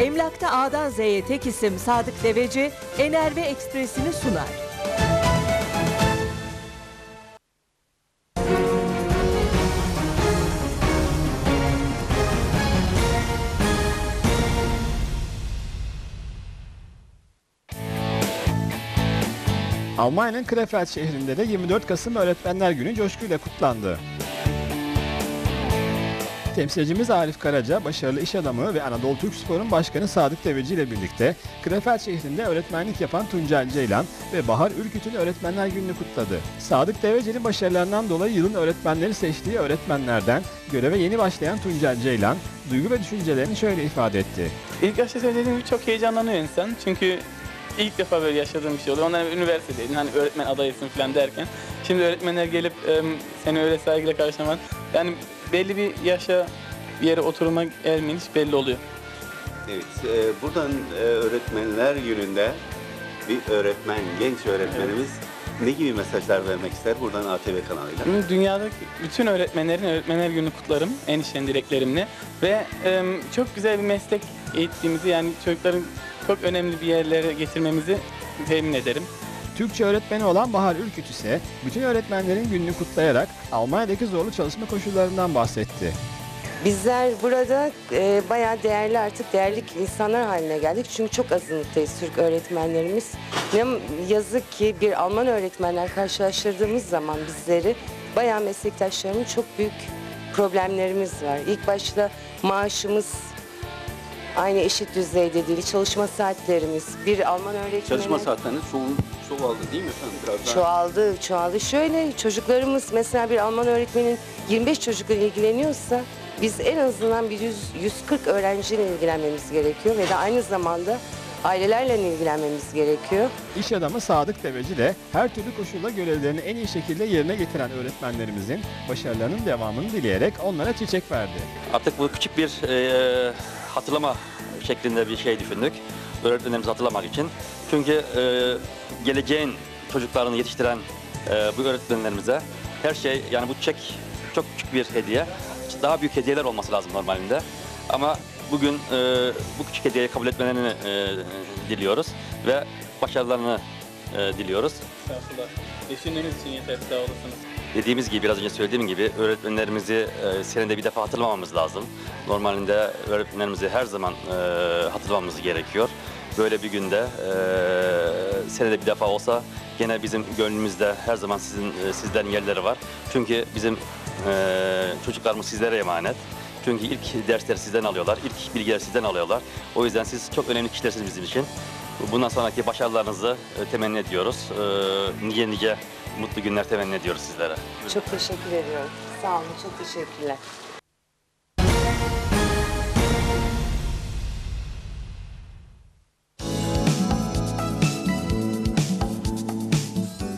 Emlakta A'dan Z'ye tek isim Sadık Deveci, Enerve Ekspresi'ni sunar. Almanya'nın Krefeld şehrinde de 24 Kasım Öğretmenler Günü coşkuyla kutlandı. Temsilcimiz Arif Karaca, başarılı iş adamı ve Anadolu Türk Spor'un başkanı Sadık Deveci ile birlikte Krefeld şehrinde öğretmenlik yapan Tuncel Ceylan ve Bahar Ürküt'ün Öğretmenler Günü'nü kutladı. Sadık Deveci'nin başarılarından dolayı yılın öğretmenleri seçtiği öğretmenlerden göreve yeni başlayan Tuncel Ceylan, duygu ve düşüncelerini şöyle ifade etti. İlk başta söylediğim çok heyecanlanıyor insan. Çünkü ilk defa böyle yaşadığım bir şey oluyor. Ondan üniversitedeydin hani öğretmen adayısın falan derken. Şimdi öğretmenler gelip seni öyle saygıyla karşılaman. Yani belli bir yaşa bir yere oturuma ermeyin hiç belli oluyor. Evet, e, buradan e, öğretmenler gününde bir öğretmen, genç öğretmenimiz ne gibi mesajlar vermek ister buradan ATV kanalıyla? Dünyadaki bütün öğretmenlerin öğretmenler günü kutlarım en içten dileklerimle. Ve em, çok güzel bir meslek eğittiğimizi yani çocukların çok önemli bir yerlere getirmemizi temin ederim. Türkçe öğretmeni olan Bahar Ürküt ise bütün öğretmenlerin gününü kutlayarak Almanya'daki zorlu çalışma koşullarından bahsetti. Bizler burada e, bayağı değerli artık değerli insanlar haline geldik. Çünkü çok azınlıktayız Türk öğretmenlerimiz. Ne yazık ki bir Alman öğretmenler karşılaştırdığımız zaman bizleri bayağı meslektaşlarımın çok büyük problemlerimiz var. İlk başta maaşımız aynı eşit düzeyde değil, çalışma saatlerimiz. Bir Alman öğretmenin... Çalışma saatleriniz çoğu, çoğaldı değil mi efendim? Biraz daha Çoğaldı, çoğaldı. Şöyle çocuklarımız mesela bir Alman öğretmenin 25 çocukla ilgileniyorsa biz en azından bir 100, 140 öğrenciyle ilgilenmemiz gerekiyor ve de aynı zamanda ailelerle ilgilenmemiz gerekiyor. İş adamı Sadık Deveci de her türlü koşulda görevlerini en iyi şekilde yerine getiren öğretmenlerimizin başarılarının devamını dileyerek onlara çiçek verdi. Artık bu küçük bir e, hatırlama şeklinde bir şey düşündük. Öğretmenlerimizi hatırlamak için. Çünkü e, geleceğin çocuklarını yetiştiren e, bu öğretmenlerimize her şey yani bu çek çok küçük bir hediye. Daha büyük hediyeler olması lazım normalinde. Ama bugün e, bu küçük hediyeyi kabul etmelerini e, diliyoruz ve başarılarını e, diliyoruz. Estağfurullah. Düşündüğünüz için yeter sağ. Dediğimiz gibi biraz önce söylediğim gibi öğretmenlerimizi e, senede bir defa hatırlamamız lazım. Normalinde öğretmenlerimizi her zaman e, hatırlamamız gerekiyor. Böyle bir günde e, senede bir defa olsa gene bizim gönlümüzde her zaman sizin e, sizlerin yerleri var. Çünkü bizim e, çocuklarımız sizlere emanet. Çünkü ilk dersleri sizden alıyorlar, ilk bilgileri sizden alıyorlar. O yüzden siz çok önemli kişilersiniz bizim için. Bundan sonraki başarılarınızı e, temenni ediyoruz. E, nice nice mutlu günler temenni ediyoruz sizlere. Çok teşekkür ediyorum. Sağ olun, çok teşekkürler.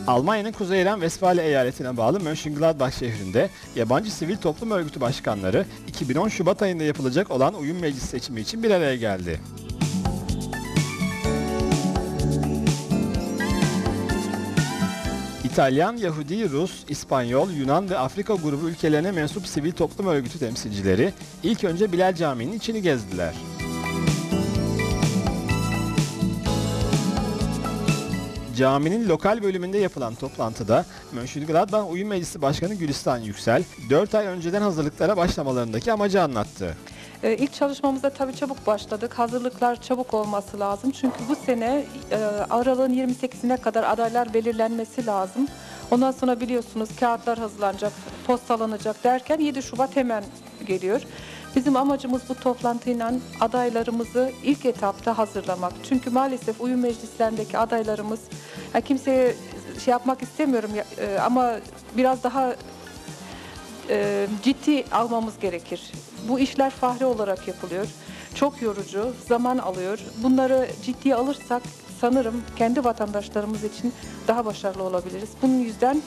Almanya'nın Kuzey İren Vesfalya eyaletine bağlı Mönchengladbach şehrinde yabancı sivil toplum örgütü başkanları 2010 Şubat ayında yapılacak olan uyum meclis seçimi için bir araya geldi. İtalyan, Yahudi, Rus, İspanyol, Yunan ve Afrika grubu ülkelerine mensup sivil toplum örgütü temsilcileri ilk önce Bilal Camii'nin içini gezdiler. Caminin lokal bölümünde yapılan toplantıda Mönchengladbach Uyum Meclisi Başkanı Gülistan Yüksel, 4 ay önceden hazırlıklara başlamalarındaki amacı anlattı. Ee, İlk çalışmamıza tabii çabuk başladık. Hazırlıklar çabuk olması lazım. Çünkü bu sene e, aralığın 28'ine kadar adaylar belirlenmesi lazım. Ondan sonra biliyorsunuz kağıtlar hazırlanacak, postalanacak derken 7 Şubat hemen geliyor. Bizim amacımız bu toplantıyla adaylarımızı ilk etapta hazırlamak. Çünkü maalesef uyum meclislerindeki adaylarımız, ya kimseye şey yapmak istemiyorum e, ama biraz daha e, ciddi almamız gerekir. Bu işler fahri olarak yapılıyor. Çok yorucu, zaman alıyor. Bunları ciddiye alırsak sanırım kendi vatandaşlarımız için daha başarılı olabiliriz. Bunun yüzden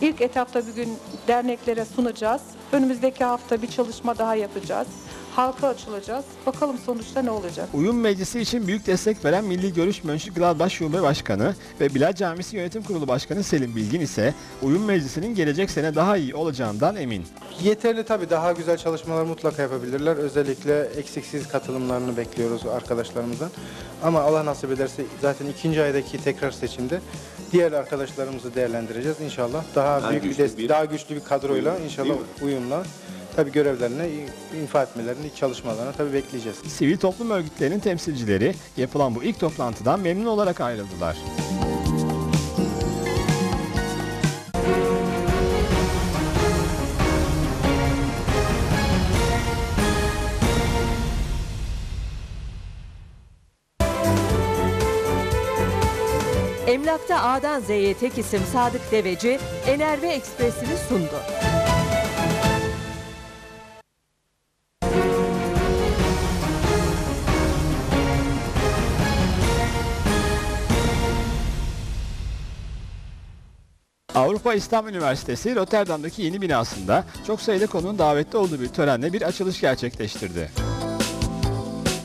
ilk etapta bir gün derneklere sunacağız. Önümüzdeki hafta bir çalışma daha yapacağız. Halka açılacağız. Bakalım sonuçta ne olacak. Uyum Meclisi için büyük destek veren Milli Görüş Mönchengladbach Şube Başkanı ve Bilal Camisi Yönetim Kurulu Başkanı Selim Bilgin ise Uyum Meclisi'nin gelecek sene daha iyi olacağından emin. Yeterli tabii daha güzel çalışmalar mutlaka yapabilirler. Özellikle eksiksiz katılımlarını bekliyoruz arkadaşlarımızdan. Ama Allah nasip ederse zaten ikinci aydaki tekrar seçimde diğer arkadaşlarımızı değerlendireceğiz inşallah. Daha, Daha büyük bir, bir daha güçlü bir kadroyla inşallah uyumla tabii görevlerine infa etmelerini, çalışmalarına tabii bekleyeceğiz. Sivil toplum örgütlerinin temsilcileri yapılan bu ilk toplantıdan memnun olarak ayrıldılar. Emlakta A'dan Z'ye tek isim Sadık Deveci, Enerve Ekspresi'ni sundu. Avrupa İslam Üniversitesi Rotterdam'daki yeni binasında çok sayıda konunun davetli olduğu bir törenle bir açılış gerçekleştirdi.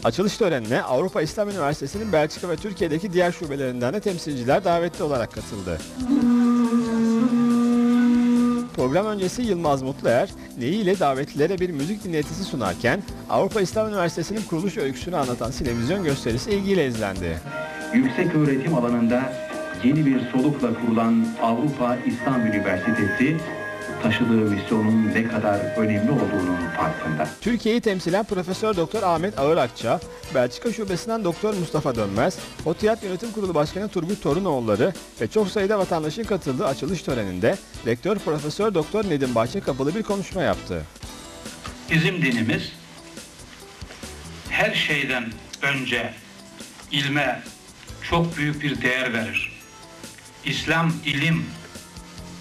Açılış törenine Avrupa İslam Üniversitesi'nin Belçika ve Türkiye'deki diğer şubelerinden de temsilciler davetli olarak katıldı. Program öncesi Yılmaz Mutluer, Neyi ile davetlilere bir müzik dinletisi sunarken Avrupa İslam Üniversitesi'nin kuruluş öyküsünü anlatan televizyon gösterisi ilgiyle izlendi. yüksek öğretim alanında yeni bir solukla kurulan Avrupa İslam Üniversitesi taşıdığı misyonun ne kadar önemli olduğunun farkında. Türkiye'yi temsilen Profesör Doktor Ahmet Ağırakça, Belçika Şubesi'nden Doktor Mustafa Dönmez, ODTÜ Yönetim Kurulu Başkanı Turgut Torunoğulları ve çok sayıda vatandaşın katıldığı açılış töreninde Rektör Profesör Doktor Nedim Bahçe kapalı bir konuşma yaptı. Bizim dinimiz her şeyden önce ilme çok büyük bir değer verir. İslam ilim,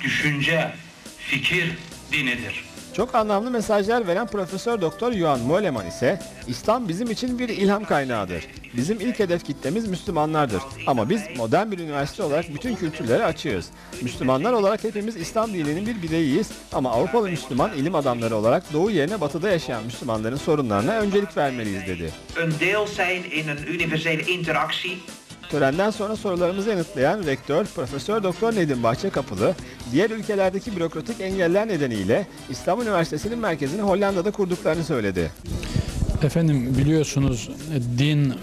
düşünce, fikir dinidir. Çok anlamlı mesajlar veren Profesör Doktor Yuan Moleman ise İslam bizim için bir ilham kaynağıdır. Bizim ilk hedef kitlemiz Müslümanlardır. Ama biz modern bir üniversite olarak bütün kültürlere açığız. Müslümanlar olarak hepimiz İslam dininin bir bireyiyiz ama Avrupalı Müslüman ilim adamları olarak doğu yerine batıda yaşayan Müslümanların sorunlarına öncelik vermeliyiz dedi. een deel zijn in een universele interactie Törenden sonra sorularımızı yanıtlayan rektör Profesör Doktor Nedim Bahçe Kapılı, diğer ülkelerdeki bürokratik engeller nedeniyle İslam Üniversitesi'nin merkezini Hollanda'da kurduklarını söyledi. Efendim biliyorsunuz din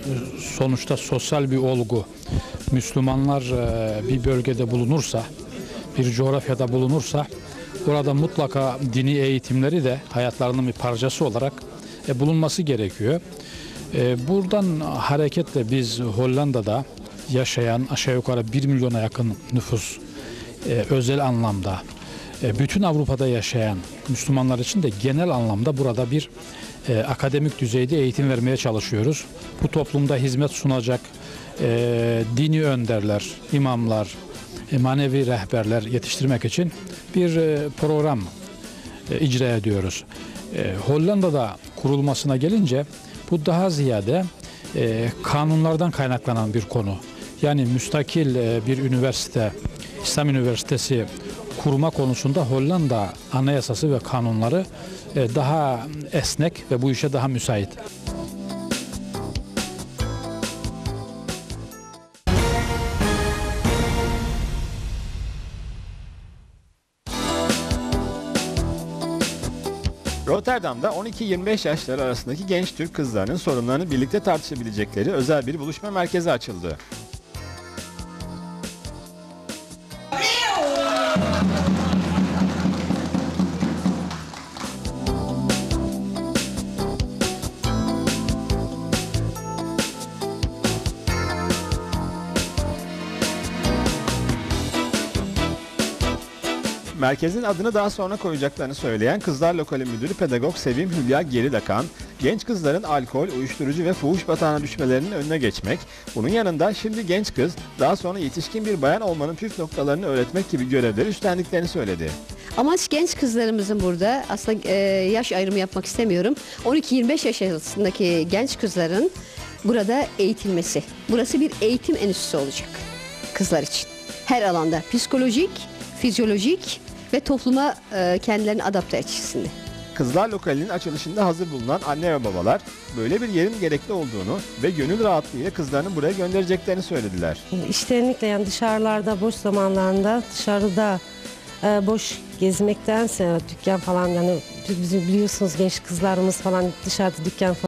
sonuçta sosyal bir olgu. Müslümanlar e, bir bölgede bulunursa, bir coğrafyada bulunursa orada mutlaka dini eğitimleri de hayatlarının bir parçası olarak e, bulunması gerekiyor. E, Buradan hareketle biz Hollanda'da yaşayan aşağı yukarı 1 milyona yakın nüfus e, özel anlamda e, bütün Avrupa'da yaşayan Müslümanlar için de genel anlamda burada bir e, akademik düzeyde eğitim vermeye çalışıyoruz. Bu toplumda hizmet sunacak e, dini önderler, imamlar, e, manevi rehberler yetiştirmek için bir e, program e, icra ediyoruz. E, Hollanda'da kurulmasına gelince bu daha ziyade e, kanunlardan kaynaklanan bir konu. Yani müstakil e, bir üniversite, İslam Üniversitesi kurma konusunda Hollanda anayasası ve kanunları e, daha esnek ve bu işe daha müsait. Rotterdam'da 12-25 yaşları arasındaki genç Türk kızlarının sorunlarını birlikte tartışabilecekleri özel bir buluşma merkezi açıldı. Merkezin adını daha sonra koyacaklarını söyleyen Kızlar Lokali Müdürü Pedagog Sevim Hülya Geridakan, genç kızların alkol, uyuşturucu ve fuhuş batağına düşmelerinin önüne geçmek, bunun yanında şimdi genç kız, daha sonra yetişkin bir bayan olmanın püf noktalarını öğretmek gibi görevleri üstlendiklerini söyledi. Amaç genç kızlarımızın burada aslında e, yaş ayrımı yapmak istemiyorum. 12-25 yaş arasındaki genç kızların burada eğitilmesi. Burası bir eğitim enstitüsü olacak kızlar için. Her alanda psikolojik, fizyolojik ve topluma e, kendilerini adapte açısından. Kızlar lokalinin açılışında hazır bulunan anne ve babalar böyle bir yerin gerekli olduğunu ve gönül rahatlığıyla kızlarını buraya göndereceklerini söylediler. İştenlikle yani dışarılarda boş zamanlarında dışarıda e, boş gezmektense dükkan falan yani bizim biliyorsunuz genç kızlarımız falan dışarıda dükkan falan